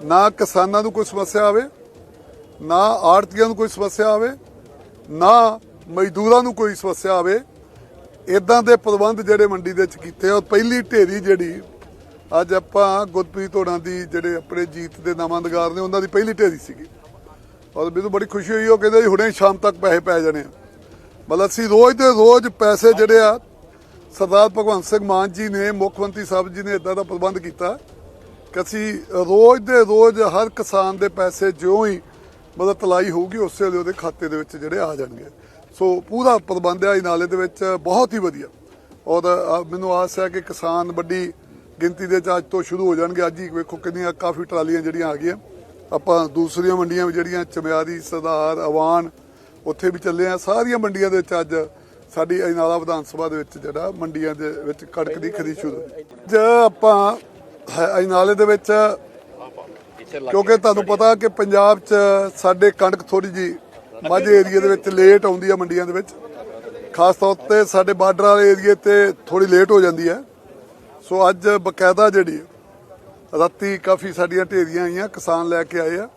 ਨਾ ਕਿਸਾਨਾਂ ਨੂੰ ਕੋਈ ਸਮੱਸਿਆ ਆਵੇ, ਨਾ ਆੜਤੀਆਂ ਨੂੰ ਕੋਈ ਸਮੱਸਿਆ ਆਵੇ, ਨਾ ਮਜ਼ਦੂਰਾਂ ਨੂੰ ਕੋਈ ਸਮੱਸਿਆ ਆਵੇ ਇਦਾਂ ਦੇ ਪ੍ਰਬੰਧ ਜਿਹੜੇ ਮੰਡੀ ਦੇ ਵਿੱਚ ਕੀਤੇ ਔਰ ਪਹਿਲੀ ਢੇਰੀ ਜਿਹੜੀ ਅੱਜ ਆਪਾਂ ਗੁਰਪ੍ਰੀਤ ਹੋਣਾ ਦੀ ਜਿਹੜੇ ਆਪਣੇ ਜੀਤ ਦੇ ਨਾਮੰਦਗਾਰ ਨੇ, ਉਹਨਾਂ ਦੀ ਪਹਿਲੀ ਢੇਰੀ ਸੀਗੀ। ਔਰ ਮੈਨੂੰ ਬੜੀ ਖੁਸ਼ੀ ਹੋਈ, ਉਹ ਕਹਿੰਦੇ ਜੀ ਹੁਣੇ ਸ਼ਾਮ ਤੱਕ ਪੈਸੇ ਪੈ ਜਾਣੇ ਆ। ਮਤਲਬ ਅਸੀਂ ਰੋਜ਼ ਦੇ ਰੋਜ਼ ਪੈਸੇ ਜਿਹੜੇ ਆ, ਸਰਦਾਰ ਭਗਵੰਤ ਸਿੰਘ ਮਾਨ ਜੀ ਨੇ, ਮੁੱਖ ਮੰਤਰੀ ਸਾਹਿਬ ਜੀ ਨੇ ਇਦਾਂ ਦਾ ਪ੍ਰਬੰਧ ਕੀਤਾ। ਕਿ ਅਸੀਂ ਰੋਜ਼ ਦੇ ਰੋਜ਼ ਹਰ ਕਿਸਾਨ ਦੇ ਪੈਸੇ ਜਿਉਂ ਹੀ ਮਤਲਬ ਤਲਾਈ ਹੋਊਗੀ, ਉਸੇ ਵੇਲੇ ਉਹਦੇ ਖਾਤੇ ਦੇ ਵਿੱਚ ਜਿਹੜੇ ਆ ਜਾਣਗੇ। ਸੋ ਪੂਰਾ ਪ੍ਰਬੰਧ ਹੈ ਇਹ ਨਾਲੇ ਦੇ ਵਿੱਚ ਬਹੁਤ ਹੀ ਵਧੀਆ। ਔਰ ਮੈਨੂੰ ਆਸ ਹੈ ਕਿ ਕਿਸਾਨ ਵੱਡੀ ਗਿਣਤੀ ਦੇ ਵਿੱਚ ਅੱਜ ਤੋਂ ਸ਼ੁਰੂ ਹੋ ਜਾਣਗੇ। ਅੱਜ ਹੀ ਵੇਖੋ ਕਿੰਨੀਆਂ ਕਾਫੀ ਟਰਾਲੀਆਂ ਜਿਹੜੀਆਂ ਆ ਗਈਆਂ। ਆਪਾਂ ਦੂਸਰੀਆਂ ਮੰਡੀਆਂ ਵੀ ਜਿਹੜੀਆਂ, ਚਮਿਆਰੀ, ਸਰਦਾਰ, ਅਵਾਨ, ਉੱਥੇ ਵੀ ਚੱਲੇ ਆ। ਸਾਰੀਆਂ ਮੰਡੀਆਂ ਦੇ ਵਿੱਚ ਅੱਜ ਸਾਡੀ ਅਜਨਾਲਾ ਵਿਧਾਨ ਸਭਾ ਦੇ ਵਿੱਚ ਜਿਹੜਾ ਮੰਡੀਆਂ ਦੇ ਵਿੱਚ ਕੜਕ ਦੀ ਖਰੀਦ ਸ਼ੁਰੂ ਜੇ ਆਪਾਂ ਹੈ- ਅਜਨਾਲੇ ਦੇ ਵਿੱਚ, ਕਿਉਂਕਿ ਤੁਹਾਨੂੰ ਪਤਾ ਕਿ ਪੰਜਾਬ 'ਚ ਸਾਡੇ ਕਣਕ ਥੋੜੀ ਜੀ ਮਾਝੇ ਏਰੀਆ ਦੇ ਵਿੱਚ ਲੇਟ ਆਉਂਦੀ ਆ ਮੰਡੀਆਂ ਦੇ ਵਿੱਚ। ਖਾਸ ਤੌਰ ਤੇ ਸਾਡੇ ਬਾਰਡਰ ਵਾਲੇ ਏਰੀਏ ਤੇ ਥੋੜੀ ਲੇਟ ਹੋ ਜਾਂਦੀ ਹੈ। ਸੋ ਅੱਜ ਬਕਾਇਦਾ ਜਿਹੜੀ ਰਾਤੀ ਕਾਫੀ ਸਾਡੀਆਂ ਢੇਰੀਆਂ ਆਈਆਂ, ਕਿਸਾਨ ਲੈ ਕੇ ਆਏ ਆ।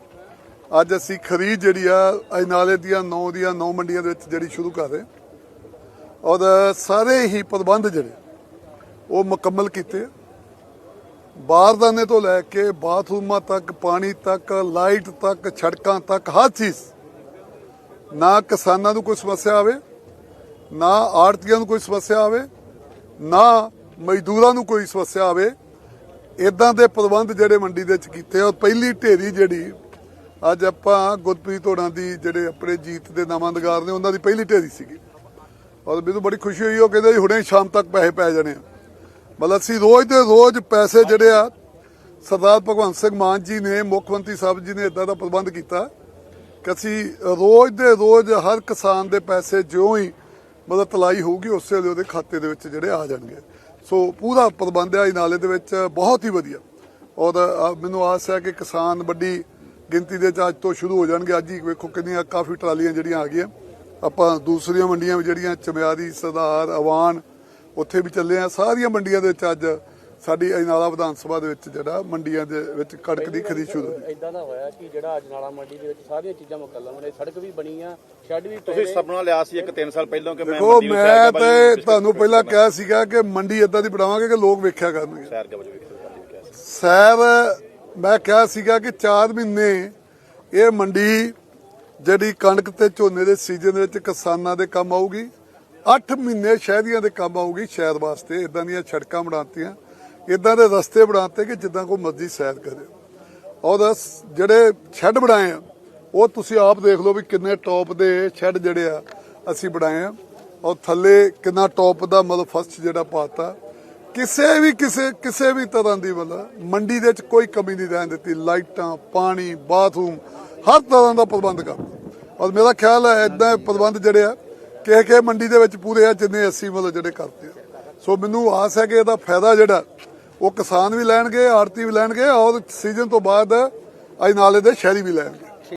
ਅੱਜ ਅਸੀਂ ਖਰੀਦ ਜਿਹੜੀ ਆ, ਅਜਨਾਲੇ ਦੀਆਂ 9 ਦੀਆਂ 9 ਮੰਡੀਆਂ ਦੇ ਵਿੱਚ ਜਿਹੜੀ ਸ਼ੁਰੂ ਕਰ ਰਹੇ ਔਰ ਸਾਰੇ ਹੀ ਪ੍ਰਬੰਧ ਜਿਹੜੇ, ਉਹ ਮੁਕੰਮਲ ਕੀਤੇ ਬਾਰਦਾਨੇ ਤੋਂ ਲੈ ਕੇ ਬਾਥਰੂਮਾਂ ਤੱਕ, ਪਾਣੀ ਤੱਕ, ਲਾਈਟ ਤੱਕ ਛੜਕਾਂ ਤੱਕ, ਹਰ ਚੀਜ਼। ਨਾ ਕਿਸਾਨਾਂ ਨੂੰ ਕੋਈ ਸਮੱਸਿਆ ਆਵੇ, ਨਾ ਆੜਤੀਆਂ ਨੂੰ ਕੋਈ ਸਮੱਸਿਆ ਆਵੇ, ਨਾ ਮਜ਼ਦੂਰਾਂ ਨੂੰ ਕੋਈ ਸਮੱਸਿਆ ਆਵੇ। ਇਦਾਂ ਦੇ ਪ੍ਰਬੰਧ ਜਿਹੜੇ ਮੰਡੀ ਦੇ ਵਿੱਚ ਕੀਤੇ ਔਰ ਪਹਿਲੀ ਢੇਰੀ ਜਿਹੜੀ ਅੱਜ ਆਪਾਂ ਗੁਰਪ੍ਰੀਤ ਹੋਣਾ ਦੀ ਜਿਹੜੇ ਆਪਣੇ ਜੀਤ ਦੇ ਨਾਮੰਦਗਾਰ ਨੇ, ਉਹਨਾਂ ਦੀ ਪਹਿਲੀ ਢੇਰੀ ਸੀਗੀ। ਔਰ ਮੈਨੂੰ ਬੜੀ ਖੁਸ਼ੀ ਹੋਈ, ਉਹ ਕਹਿੰਦੇ ਜੀ ਹੁਣੇ ਸ਼ਾਮ ਤੱਕ ਪੈਸੇ ਪੈ ਜਾਣੇ ਆ। ਮਤਲਬ ਅਸੀਂ ਰੋਜ਼ ਦੇ ਰੋਜ਼ ਪੈਸੇ ਜਿਹੜੇ ਆ, ਸਰਦਾਰ ਭਗਵੰਤ ਸਿੰਘ ਮਾਨ ਜੀ ਨੇ, ਮੁੱਖ ਮੰਤਰੀ ਸਾਹਿਬ ਜੀ ਨੇ ਇਦਾਂ ਦਾ ਪ੍ਰਬੰਧ ਕੀਤਾ ਕਿ ਅਸੀਂ ਰੋਜ਼ ਦੇ ਰੋਜ਼ ਹਰ ਕਿਸਾਨ ਦੇ ਪੈਸੇ ਜਿਉਂ ਹੀ ਮਤਲਬ ਤਲਾਈ ਹੋਊਗੀ, ਉਸੇ ਵੇਲੇ ਉਹਦੇ ਖਾਤੇ ਦੇ ਵਿੱਚ ਜਿਹੜੇ ਆ ਜਾਣਗੇ। ਸੋ ਪੂਰਾ ਪ੍ਰਬੰਧ ਹੈ ਇਹ ਨਾਲੇ ਦੇ ਵਿੱਚ ਬਹੁਤ ਹੀ ਵਧੀਆ। ਔਰ ਮੈਨੂੰ ਆਸ ਹੈ ਕਿ ਕਿਸਾਨ ਵੱਡੀ ਗਿਣਤੀ ਦੇ ਵਿੱਚ ਅੱਜ ਤੋਂ ਸ਼ੁਰੂ ਹੋ ਜਾਣਗੇ। ਅੱਜ ਹੀ ਵੇਖੋ ਕਿੰਨੀਆਂ ਕਾਫੀ ਟਰਾਲੀਆਂ ਜਿਹੜੀਆਂ ਆ ਗਈਆਂ। ਆਪਾਂ ਦੂਸਰੀਆਂ ਮੰਡੀਆਂ ਵੀ ਜਿਹੜੀਆਂ, ਚਮਿਆਰੀ, ਸਰਦਾਰ, ਅਵਾਨ ਉੱਥੇ ਵੀ ਚੱਲੇ ਆ। ਸਾਰੀਆਂ ਮੰਡੀਆਂ ਦੇ ਵਿੱਚ ਅੱਜ ਸਾਡੀ ਅਜਨਾਲਾ ਵਿਧਾਨ ਸਭਾ ਦੇ ਵਿੱਚ ਜਿਹੜਾ ਮੰਡੀਆਂ ਦੇ ਵਿੱਚ ਕਣਕ ਦੀ ਖਰੀਦ ਸ਼ੁਰੂ ਹੋਈ। ਇਦਾਂ ਦਾ ਹੋਇਆ ਕਿ ਜਿਹੜਾ ਅਜਨਾਲਾ ਮੰਡੀ ਦੇ ਵਿੱਚ ਸਾਰੀਆਂ ਚੀਜ਼ਾਂ ਮੁਕੱਲਮ ਨੇ ਸੜਕ ਵੀ ਬਣੀ ਆ ਸ਼ੈੱਡ ਵੀ ਤੁਸੀਂ ਸੁਪਨਾ ਲਿਆ ਸੀ ਇੱਕ 3 ਸਾਲ ਪਹਿਲਾਂ ਕਿ ਮੈਂ ਦੇਖੋ ਮੰਡੀ ਨੂੰ ਮੈਂ ਤੇ ਤੁਹਾਨੂੰ ਪਹਿਲਾਂ ਕਿਹਾ ਸੀਗਾ ਕਿ ਮੰਡੀ ਇਦਾਂ ਦੀ ਬਣਾਵਾਂਗੇ ਕਿ ਲੋਕ ਵੇਖਿਆ ਕਰਨਗੇ। ਸੈਰ ਕੇ ਵਜੇ ਵੇਖਿਆ ਸੀ। ਸੈਰ ਮੈਂ ਕਿਹਾ ਸੀਗਾ ਕਿ 4 ਮਹੀਨੇ ਇਹ ਮੰਡੀ ਜਿਹੜੀ ਕਣਕ ਤੇ ਝੋਨੇ ਦੇ ਸੀਜ਼ਨ ਦੇ ਵਿੱਚ ਕਿਸਾਨਾਂ ਦੇ ਕੰਮ ਆਊਗੀ। 8 ਮਹੀਨੇ ਸ਼ਹਿਰੀਆਂ ਦੇ ਕੰਮ ਆਊਗੀ ਸ਼ਹਿਰ ਵਾਸਤੇ ਇਦਾਂ ਦੀਆਂ ਸੜਕਾਂ ਬਣਾਤੀਆਂ ਇਦਾਂ ਦੇ ਰਸਤੇ ਬਣਾਤੇ ਕਿ ਜਿੱਦਾਂ ਕੋਈ ਮਰਜ਼ੀ ਸੈਰ ਕਰੇ। ਔਰ ਜਿਹੜੇ ਸ਼ੈੱਡ ਬਣਾਏ ਆ, ਉਹ ਤੁਸੀਂ ਆਪ ਦੇਖ ਲਓ ਵੀ ਕਿੰਨੇ ਟੌਪ ਦੇ ਸ਼ੈੱਡ ਜਿਹੜੇ ਆ, ਅਸੀਂ ਬਣਾਏ ਆ। ਔਰ ਥੱਲੇ ਕਿੰਨਾ ਟੌਪ ਦਾ ਮਤਲਬ ਫਸਟ ਜਿਹੜਾ ਪਾਤਾ। ਕਿਸੇ ਵੀ, ਕਿਸੇ ਕਿਸੇ ਵੀ ਤਰ੍ਹਾਂ ਦੀ ਮਤਲਬ, ਮੰਡੀ ਦੇ ਵਿੱਚ ਕੋਈ ਕਮੀ ਨਹੀਂ ਰਹਿਣ ਦਿੱਤੀ। ਲਾਈਟਾਂ, ਪਾਣੀ, ਬਾਥਰੂਮ, ਹਰ ਤਰ੍ਹਾਂ ਦਾ ਪ੍ਰਬੰਧ ਕਰ ਔਰ ਮੇਰਾ ਖਿਆਲ ਹੈ ਇਦਾਂ ਪ੍ਰਬੰਧ ਜਿਹੜੇ ਆ ਕਿਸੇ ਕਿਸੇ ਮੰਡੀ ਦੇ ਵਿੱਚ ਪੂਰੇ ਆ ਜਿੰਨੇ ਅਸੀਂ ਮਤਲਬ ਜਿਹੜੇ ਕਰਦੇ ਆ। ਸੋ ਮੈਨੂੰ ਆਸ ਹੈ ਕਿ ਇਹਦਾ ਫਾਇਦਾ ਜਿਹੜਾ, ਉਹ ਕਿਸਾਨ ਵੀ ਲੈਣਗੇ ਆੜਤੀ ਵੀ ਲੈਣਗੇ ਔਰ ਸੀਜ਼ਨ ਤੋਂ ਬਾਅਦ ਅਜ ਨਾਲੇ ਦੇ ਸ਼ਹਿਰੀ ਵੀ ਲੈਣਗੇ।